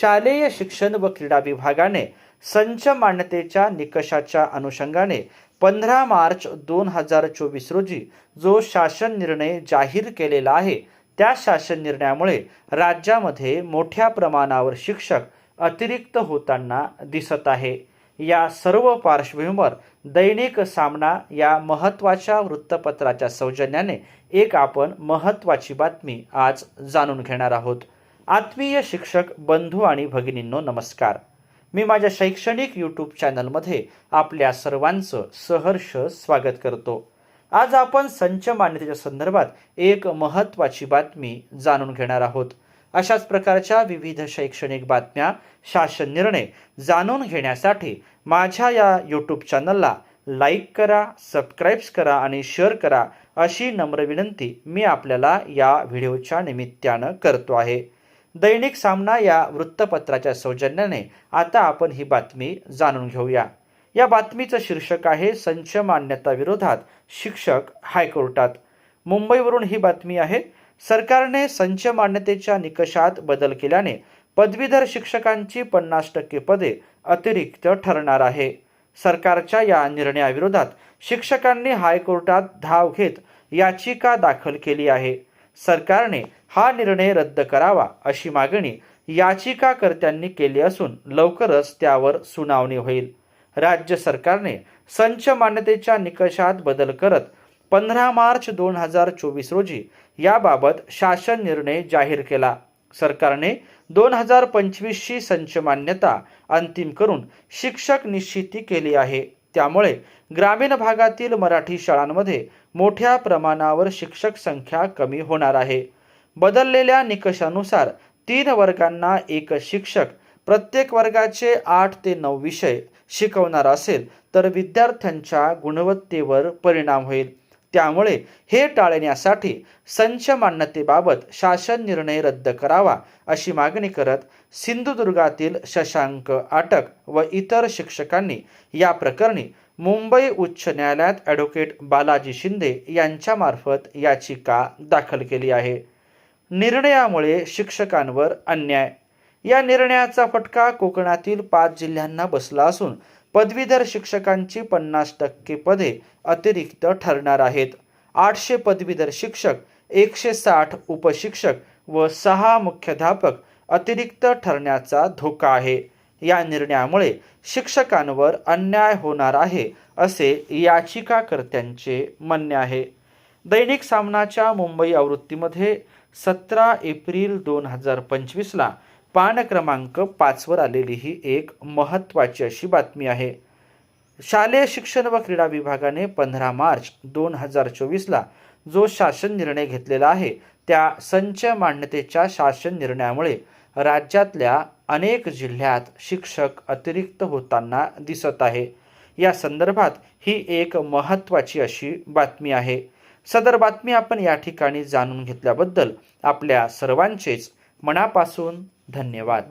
शालेय शिक्षण व क्रीडा विभागाने संच मान्यतेच्या निकषाच्या अनुषंगाने पंधरा मार्च दोन हजार चोवीस रोजी जो शासन निर्णय जाहीर केलेला आहे त्या शासन निर्णयामुळे राज्यामध्ये मोठ्या प्रमाणावर शिक्षक अतिरिक्त होताना दिसत आहे. या सर्व पार्श्वभूमीवर दैनिक सामना या महत्त्वाच्या वृत्तपत्राच्या सौजन्याने एक आपण महत्त्वाची बातमी आज जाणून घेणार आहोत. आत्मीय शिक्षक बंधू आणि भगिनींनो नमस्कार. मी माझ्या शैक्षणिक यूट्यूब चॅनलमध्ये आपल्या सर्वांचं सहर्ष स्वागत करतो. आज आपण संच मान्यतेच्या संदर्भात एक महत्त्वाची बातमी जाणून घेणार आहोत. अशाच प्रकारच्या विविध शैक्षणिक बातम्या शासन निर्णय जाणून घेण्यासाठी माझ्या या यूट्यूब चॅनलला लाईक करा सबस्क्राईब्स करा आणि शेअर करा अशी नम्र विनंती मी आपल्याला या व्हिडिओच्या निमित्तानं करतो आहे. दैनिक सामना या वृत्तपत्राच्या सौजन्याने आता आपण ही बातमी जाणून घेऊया. या बातमीचं शीर्षक आहे संच मान्यता विरोधात शिक्षक हायकोर्टात. मुंबईवरून ही बातमी आहे सरकारने संच मान्यतेच्या निकषात बदल केल्याने पदवीधर शिक्षकांची पन्नास टक्के पदे अतिरिक्त ठरणार आहे. सरकारच्या या निर्णयाविरोधात शिक्षकांनी हायकोर्टात धाव घेत याचिका दाखल केली आहे. सरकारने हा निर्णय रद्द करावा अशी मागणी याचिकाकर्त्यांनी केली असून लवकरच त्यावर सुनावणी होईल. राज्य सरकारने संच मान्यतेच्या निकषात बदल करत पंधरा मार्च दोन हजार चोवीस रोजी याबाबत शासन निर्णय जाहीर केला. सरकारने दोन हजार पंचवीसची संच मान्यता अंतिम करून शिक्षक निश्चिती केली आहे. त्यामुळे ग्रामीण भागातील मराठी शाळांमध्ये मोठ्या प्रमाणावर शिक्षक संख्या कमी होणार आहे. बदललेल्या निकषानुसार तीन वर्गांना एक शिक्षक प्रत्येक वर्गाचे आठ ते नऊ विषय शिकवणार असेल तर विद्यार्थ्यांच्या गुणवत्तेवर परिणाम होईल. त्यामुळे हे टाळण्यासाठी संच मान्यतेबाबत शासन निर्णय रद्द करावा अशी मागणी करत सिंधुदुर्गातील शशांक आटक व इतर शिक्षकांनी या प्रकरणी मुंबई उच्च न्यायालयात ॲडव्होकेट बालाजी शिंदे यांच्यामार्फत याचिका दाखल केली आहे. निर्णयामुळे शिक्षकांवर अन्याय. या निर्णयाचा फटका कोकणातील पाच जिल्ह्यांना बसला असून पदवीधर शिक्षकांची पन्नास टक्के पदे अतिरिक्त ठरणार आहेत. आठशे पदवीधर शिक्षक एकशे साठ उपशिक्षक व सहा मुख्याध्यापक अतिरिक्त ठरण्याचा धोका आहे. या निर्णयामुळे शिक्षकांवर अन्याय होणार आहे असे याचिकाकर्त्यांचे म्हणणे आहे. दैनिक सामनाच्या मुंबई आवृत्तीमध्ये सतरा एप्रिल दोन हजार पंचवीसला पान क्रमांक पाचवर आलेली ही एक महत्त्वाची अशी बातमी आहे. शालेय शिक्षण व क्रीडा विभागाने पंधरा मार्च दोन हजार चोवीसला जो शासन निर्णय घेतलेला आहे त्या संच मान्यतेच्या शासन निर्णयामुळे राज्यातल्या अनेक जिल्ह्यात शिक्षक अतिरिक्त होताना दिसत आहे. या संदर्भात ही एक महत्त्वाची अशी बातमी आहे. सदर बातमी आपण या ठिकाणी जाणून घेतल्याबद्दल आपल्या सर्वांचेच मनापासून धन्यवाद.